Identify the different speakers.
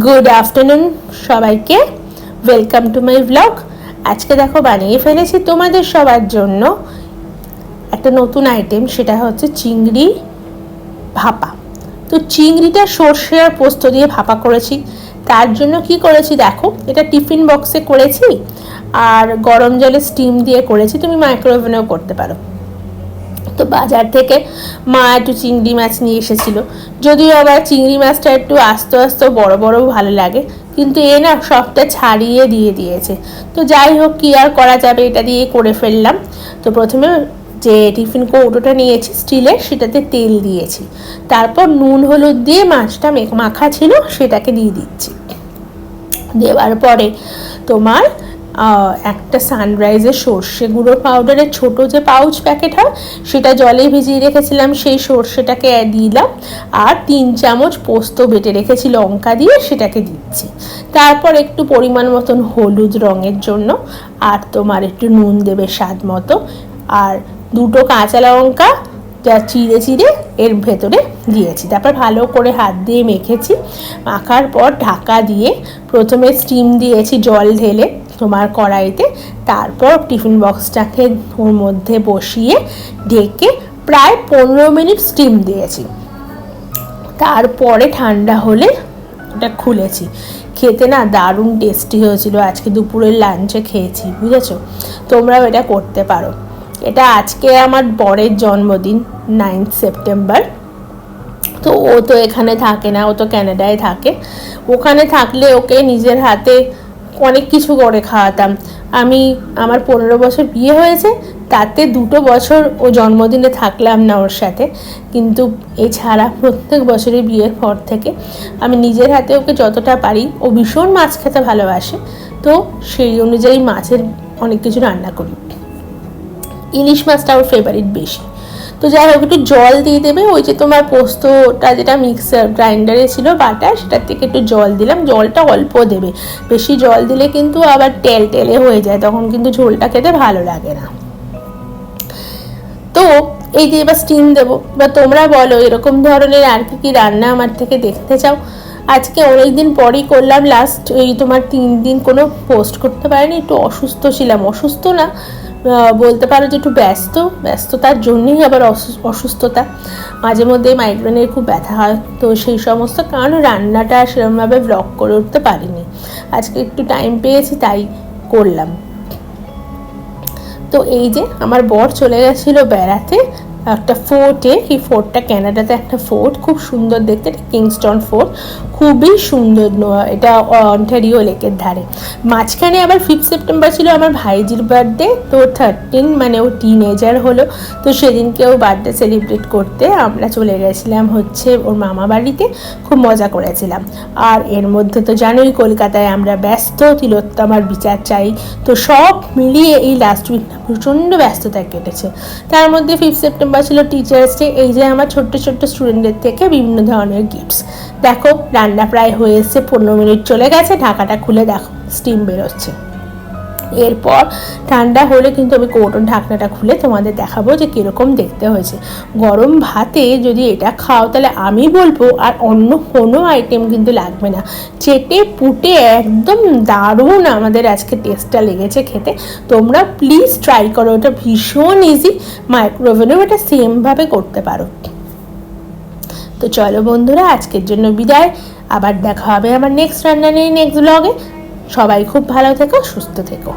Speaker 1: Good afternoon সবাইকে। Welcome to my blog আজকে দেখো বানিয়ে ফেলেছি তোমাদের সবার জন্য একটা নতুন আইটেম সেটা হচ্ছে চিংড়ি ভাপা। তো চিংড়িটা সর্ষে আর পোস্ত দিয়ে ভাপা করেছি। তার জন্য কি করেছি দেখো, এটা টিফিন বক্সে করেছি, আর গরম জলে স্টিম দিয়ে করেছি। তুমি মাইক্রোওভেনেও করতে পারো। তো বাজার থেকে মা একটু চিংড়ি মাছ নিয়ে এসেছিল। যদিও আবার চিংড়ি মাছটা একটু আস্তে আস্তে বড় বড় ভালো লাগে, কিন্তু এ না সবটা ছাড়িয়ে দিয়ে দিয়েছে। তো যাই হোক, কি আর করা যাবে এটা দিয়ে করে ফেললাম। তো প্রথমে যে টিফিন কৌটোটা নিয়েছি, স্টিলের সেটাতে তেল দিয়েছি। তারপর নুন, হলুদ দিয়ে মাছটা মেখ- ছিল, সেটাকে দিয়ে দিচ্ছি। দেওয়ার পরে তোমার একটা সানরাইজের সর্ষে গুঁড়ো পাউডারের ছোট যে পাউচ প্যাকেট হয়, সেটা জলে ভিজিয়ে রেখেছিলাম, সেই সর্ষেটাকে দিলাম আর তিন চামচ পোস্ত বেটে রেখেছি, লঙ্কা দিয়ে সেটাকে দিচ্ছি। তারপর একটু পরিমাণ মতন হলুদ রঙের জন্য আর তোমার একটু নুন দেবে স্বাদ মতো আর দুটো কাঁচা লঙ্কা যা চিড়ে চিড়ে এর ভেতরে দিয়েছি। তারপর ভালো করে হাত দিয়ে মেখেছি। মাখার পর ঢাকা দিয়ে প্রথমে স্টিম দিয়েছি, জল ঢেলে তোমার কড়াইতে, তারপর টিফিন বক্সটাকে ওর মধ্যে বসিয়ে ঢেকে প্রায় পনেরো মিনিট স্টিম দিয়েছি। তারপরে ঠান্ডা হলে ওটা খুলেছি। খেতে না দারুণ টেস্টি হয়েছিল, আজকে দুপুরের লাঞ্চে খেয়েছি, বুঝেছ? তোমরাও এটা করতে পারো। এটা আজকে আমার বরের জন্মদিন নাইন্থ সেপ্টেম্বর তো ও তো এখানে থাকে না, ও তো ক্যানাডায় থাকে। ওখানে থাকলে ওকে নিজের হাতে অনেক কিছু করে খাওয়াতাম। আমি, আমার পনেরো বছর বিয়ে হয়েছে, তাতে দুটো বছর ও জন্মদিনে থাকলাম না ওর সাথে। কিন্তু এছাড়া প্রত্যেক বছরই বিয়ের পর থেকে আমি নিজের হাতে ওকে যতটা পারি, ও ভীষণ মাছ খেতে ভালোবাসে। তো সেই অনুযায়ী মাছের অনেক কিছু রান্না করি। ইলিশ মাছটা ওর ফেভারিট বেশি। তো যাই হোক, একটু জল দিয়ে দেবে। ওই যে তোমার পোস্তটা যেটা মিক্সার গ্রাইন্ডারে ছিল বাটা, সেটার থেকে একটু জল দিলাম। জলটা অল্প দেবে। বেশি জল দিলে কিন্তু আবার টেল টেলে হয়ে যায়, তখন কিন্তু ঝোলটা খেতে ভালো লাগে না। তো এই যে এবার স্টিম দেবো। বা তোমরা বলো, এরকম ধরনের আর কি কি রান্না আমার থেকে দেখতে চাও? আজকে অনেক দিন পরই করলাম লাস্ট এই তোমার তিন দিন কোনো পোস্ট করতে পারিনি, একটু অসুস্থ ছিলাম। অসুস্থ না বলতে পারো যে একটু ব্যস্ত, ব্যস্ততার জন্যই আবার অসু- অসুস্থতা। মাঝে মধ্যে মাইগ্রেনের খুব ব্যথা হয়, তো সেই সমস্ত কারণে রান্নাটা সেরকমভাবে ব্লগ করে উঠতে পারিনি। আজকে একটু টাইম পেয়েছি, তাই করলাম। তো এই যে আমার বর চলে গেছিল বেড়াতে, একটা ফোর্টে এই ফোর্টটা ক্যানাডাতে একটা ফোর্ট খুব সুন্দর দেখতে কিংস্টন ফোর্ট খুবই সুন্দর এটা অন্টারিও লেকের ধারে। মাঝখানে আবার ফিফথ সেপ্টেম্বর ছিল আমার ভাইজির বার্থডে তো থার্টিন মানে ও টিনেজার হলো, তো সেদিনকে ও বার্থডে সেলিব্রেট করতে আমরা চলে গেছিলাম হচ্ছে ওর মামা বাড়িতে, খুব মজা করেছিলাম। আর এর মধ্যে তো জানোই কলকাতায় আমরা ব্যস্ত, তিলোত্তমার বিচার চাই, তো সব মিলিয়ে এই লাস্ট উইকটা প্রচণ্ড ব্যস্ততা কেটেছে। তার মধ্যে ফিফথ সেপ্টেম্বর ছিল টিচার্স ডে এই যে আমার ছোট্ট ছোট্ট স্টুডেন্টদের থেকে বিভিন্ন ধরনের গিফটস দেখো, রান্না প্রায় হয়ে এসছে, পনেরো মিনিট চলে গেছে, ঢাকাটা খুলে দেখো স্টিম বেরোচ্ছে। এরপর ঠান্ডা হলে কিন্তু আমি কৌটোর ঢাকনাটা খুলে তোমাদের দেখাবো যে কীরকম দেখতে হয়েছে। গরম ভাতে যদি এটা খাও, তাহলে আমি বলব, আর অন্য কোনো আইটেম কিন্তু লাগবে না। চেটে পুটে একদম দারুণ আমাদের আজকে টেস্টটা লেগেছে খেতে। তোমরা প্লিজ ট্রাই করো ওটা ভীষণ ইজি মাইক্রোওভেনেও এটা সেমভাবে করতে পারো। তো চলো বন্ধুরা, আজকের জন্য বিদায়। আবার দেখা হবে আমার নেক্সট রান্না নিয়ে নেক্সট ব্লগে সবাই খুব ভালো থেকো, সুস্থ থেকো।